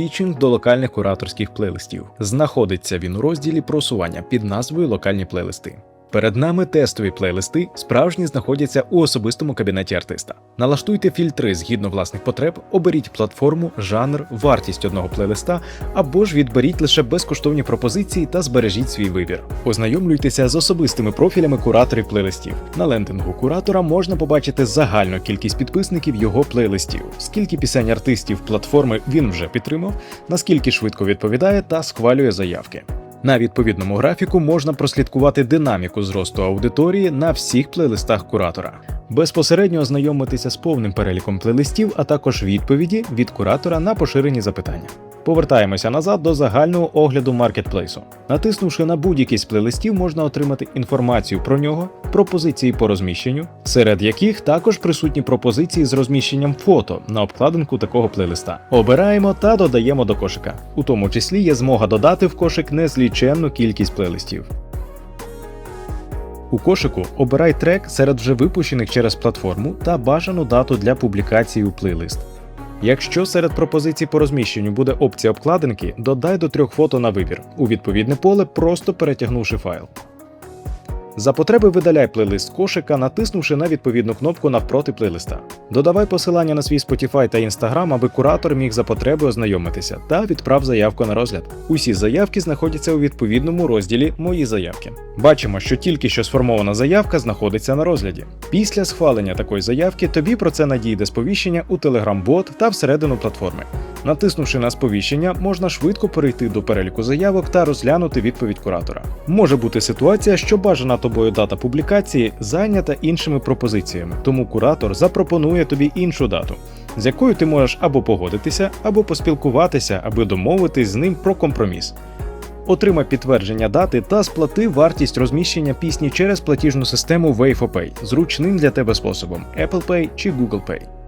пітчинг до локальних кураторських плейлистів. Знаходиться він у розділі просування під назвою Локальні плейлисти. Перед нами тестові плейлисти, справжні знаходяться у особистому кабінеті артиста. Налаштуйте фільтри згідно власних потреб, оберіть платформу, жанр, вартість одного плейлиста або ж відберіть лише безкоштовні пропозиції та збережіть свій вибір. Ознайомлюйтеся з особистими профілями кураторів плейлистів. На лендингу куратора можна побачити загальну кількість підписників його плейлистів, скільки пісень артистів платформи він вже підтримав, наскільки швидко відповідає та схвалює заявки. На відповідному графіку можна прослідкувати динаміку зросту аудиторії на всіх плейлистах куратора. Безпосередньо ознайомитися з повним переліком плейлистів, а також відповіді від куратора на поширені запитання. Повертаємося назад до загального огляду маркетплейсу. Натиснувши на будь-який з плейлистів, можна отримати інформацію про нього, пропозиції по розміщенню, серед яких також присутні пропозиції з розміщенням фото на обкладинку такого плейлиста. Обираємо та додаємо до кошика. У тому числі є змога додати в кошик незліченну кількість плейлистів. У кошику обирай трек серед вже випущених через платформу та бажану дату для публікації у плейлист. Якщо серед пропозицій по розміщенню буде опція обкладинки, додай до трьох фото на вибір у відповідне поле, просто перетягнувши файл. За потреби видаляй плейлист з кошика, натиснувши на відповідну кнопку навпроти плейлиста. Додавай посилання на свій Spotify та Instagram, аби куратор міг за потреби ознайомитися та відправ заявку на розгляд. Усі заявки знаходяться у відповідному розділі Мої заявки. Бачимо, що тільки що сформована заявка знаходиться на розгляді. Після схвалення такої заявки тобі про це надійде сповіщення у Telegram-бот та всередину платформи. Натиснувши на сповіщення, можна швидко перейти до переліку заявок та розглянути відповідь куратора. Може бути ситуація, що бажана тобою дата публікації зайнята іншими пропозиціями, тому куратор запропонує тобі іншу дату, з якою ти можеш або погодитися, або поспілкуватися, аби домовитись з ним про компроміс. Отримай підтвердження дати та сплати вартість розміщення пісні через платіжну систему Wave0Pay зручним для тебе способом Apple Pay чи Google Pay.